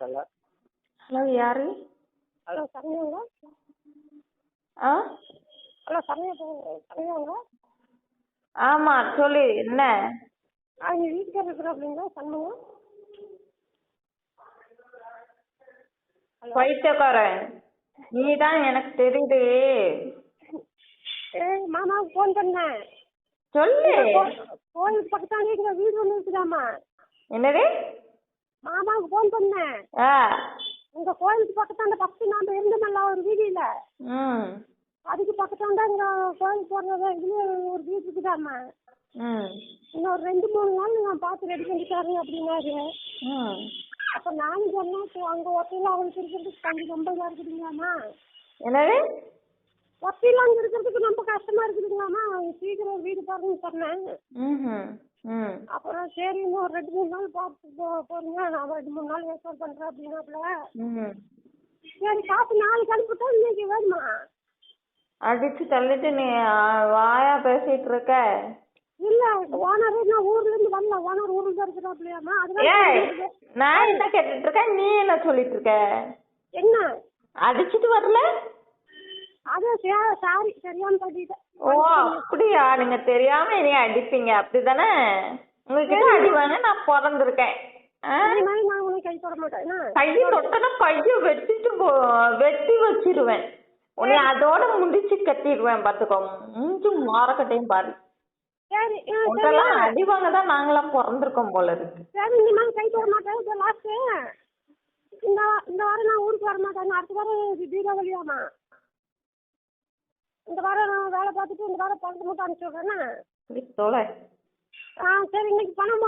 Hello hello யாரு hello சரண்யாங்களா ஆ? ஹலோ சரண்யா சரண்யாங்களா ஆமா சொல்லு என்ன? ஆ எங்கள் வீட்டுக்காரர் இருக்கிறாப்லைங்களா சண்முகம் ஹலோ பைத்தியக்காரன் நீ தான் எனக்கு தெரியுது. ஏய் மாமாவுக்கு ஃபோன் பண்ணேன் சொல்லு. கோயிலுக்கு பக்கத்தாலே இருக்கிற வீடு ஒன்று இருக்குதாம்மா. என்னது? மாமாவுக்கு ஃபோன் பண்ணேன் உங்க கோயிலுக்கு பக்கத்தாண்ட ஃபஸ்ட்டு நாம இருந்தோமல்ல ஒரு வீதியில. ம். அதுக்கு பக்கத்தாண்ட இங்க கோயிலுக்கு போடுறது இதுல ஒரு வீடு இருக்குதாம்மா. ம். இன்னொரு ரெண்டு மூணு நாள் நான் பார்த்து ரெடி பண்ணி தரேன் அப்படின்னாரு. அப்போ நானும் சொன்னேன் அங்கே ஒத்தையில் அவளுக்கு இருக்கிறதுக்கு கொஞ்சம் ரொம்ப இதாக இருக்குதுங்களாம்மா. என்னது? அங்கே இருக்கிறதுக்கு ரொம்ப கஷ்டமா இருக்குதுங்களாம்மா சீக்கிரம் வீடு பாருங்கன்னு சொன்னேன் அப்புறம் சரி ஒரு ரெண்டு மூணு நாள் பார்த்து போறீங்க. நான் ரெண்டு மூணு நாள் ஏற்பாடு பண்ணுறேன் அப்படின்னாப்புல. ம் சரி காசு நாளைக்கு அனுப்பிட்டா இன்னைக்கு வேணுமா அடிச்சு தள்ளிட்டு நீ வாயா பேசிட்டு இருக்க. இல்ல ஓனர் நான் ஊர்ல இருந்து வரல. ஓனர் ஊர்ல தான் இருக்கிறாப்லையாம்மா ஏய் அதுதான் நான் என்ன கேட்டுட்டு இருக்கேன்? நீ என்ன சொல்லிட்டு இருக்க? என்ன? அடிச்சிட்டு வரல? அது சாரி தட்டிட்டேன் ஓ அப்படியா? நீங்க தெரியாம என்னைய அடிப்பீங்க. அப்படிதானே? உங்ககிட்ட அடி வாங்க நான் பிறந்திருக்கேன் கை தொட மாட்டேன்? கையை தொட்டனா கைய வெட்டிட்டு போ- வெட்டி வச்சிருவேன். உன்னை அதோட முடிச்சு கட்டிடுவேன் பாத்துக்கோ மூஞ்சி மாறக்கட்டையும் பாரு. உங்கெல்லாம் அடி வாங்க தான் நாங்களாம் பிறந்திருக்கோம் போல இருக்கு. சரி இந்த மாதிரி கை தொட மாட்டேன். இது லாஸ்ட்டு இந்த இந்த வாரம் நான் ஊருக்கு வர மாட்டேன். அடுத்த வாரம் தீபாவளியாமா வேலை பார்த்துட்டு இந்த வாரம் பணத்தை மட்டும் அனுப்பிச்சி விட்றேன்னா? இப்படி தொலை ஆ சரி இன்னைக்கு பணம்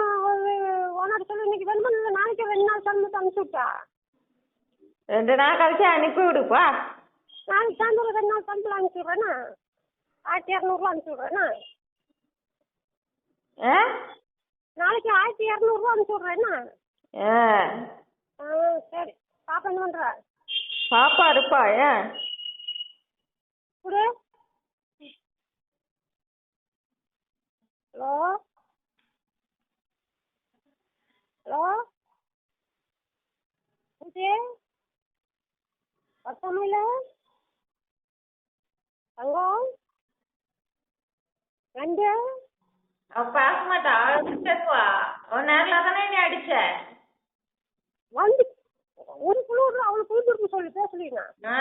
ஓனர் சொல்லி இன்னைக்கு வேணுமா? இல்லை நாளைக்கு ரெண்டு நாள் சம்பளம் மட்டும் அனுப்பிச்சி விட்டா? ரெண்டு நாள் கழிச்சு அனுப்பி விடுப்பா நாளைக்கு சாயந்தரம் ரெண்டு நாள் சம்பளம் அனுப்பிச்சி விட்றேன்னா? ஆயிரத்தி இரநூறுவா அனுப்பிச்சி விட்றேன்னா? ஆ? நாளைக்கு ஆயிரத்தி இரநூறுவா அனுப்பிச்சி விட்றேன்னா? ஆ. ஆ சரி. பாப்பா என்ன பண்ணுறா பாப்பா இருப்பா ஏன்? குடு. ஹலோ? ஹலோ? பூஜி பத்தமில்ல தங்கம்? ரெண்டு? அவ பேச மாட்டா அவ பேசுவா அவன் நேரில் தானே நீ அடிச்ச? வந்து ஒரு குழு அவளுக்கு சொல்லி பேசலீங்க ஆ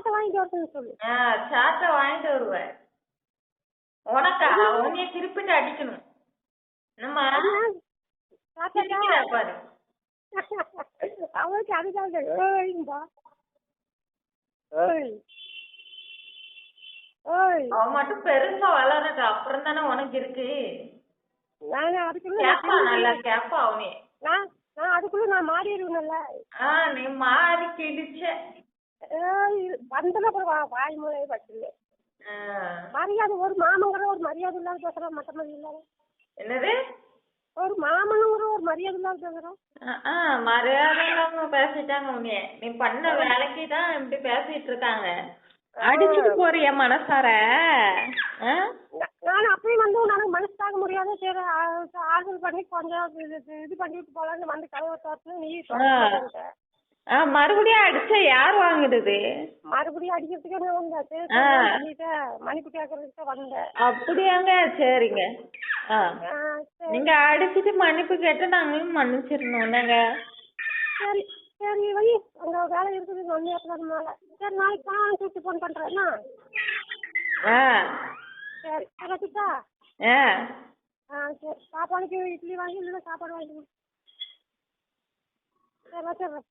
சாட்டை வாங்கிட்டு வரணும்னு சொல்லு. சாட்டை வாங்கிட்டு வருவேன். உனக்கா? உன்னைய திருப்பிட்டு அடிக்கணும். நம்ம பாரு. அவளுக்கு அதுதான் ஏய்ம்பா ஏய் ஏய். அவன் மட்டும் பெருசா வளரட்டும் அப்புறம் தானே உனக்கு இருக்கு. நான் அதுக்குள்ள கேப்பா நல்லா கேப்பா அவனே. நான் நான் அதுக்குள்ள நான் மாறிடுவேன்ல ஆ நீ மாறி கிழிச்ச. ஏய் வந்தல அப்புறம் வா- வாய் மூலையே ஆ. மரியாதை ஒரு மாமங்கிற ஒரு மரியாதை இல்லாத பேசுறோம் மற்ற மாதிரி இல்லாத. என்னது? ஒரு மாமனுங்கிற ஒரு மரியாதை இல்லாத பேசுறோம் மரியாதை இல்லாம பேசிட்டாங்க உன்னைய. நீ பண்ண வேலைக்கு தான் இப்படி பேசிட்டு இருக்காங்க. அடிச்சுட்டு போறிய மனசார? நான் அப்பயும் வந்து உனக்கு மனசு தாங்க முடியாது சரி ஆர்டர் பண்ணி கொஞ்சம் இது பண்ணிட்டு போலான்னு வந்து கதவை திறந்து நீ. ஆ மறுபடியும் அடிச்சா யார் வாங்குறது? மறுபடியும் அடிக்கிறதுக்கே நான் வந்தேன் சரி, கேட்கறதுக்கு வந்தேன் அப்படியாங்க சரிங்க. ஆ. நீங்க அடிச்சிட்டு மன்னிப்பு கேட்டா நாங்களும் மன்னிச்சிடணும் என்னங்க சரி சரி வை. அங்க வேலை இருக்குது மேல சரி நாளைக்கு பணம் அனுப்பிச்சு விட்டு ஃபோன் பண்றேன் என்ன? ஆ. சரி வச்சுட்டா? ஆ. ஆ சரி. சாப்பாடுக்கு இட்லி வாங்கி இல்லைன்னா சாப்பாடு வாங்கி. சரி வச்சிடுறேன்.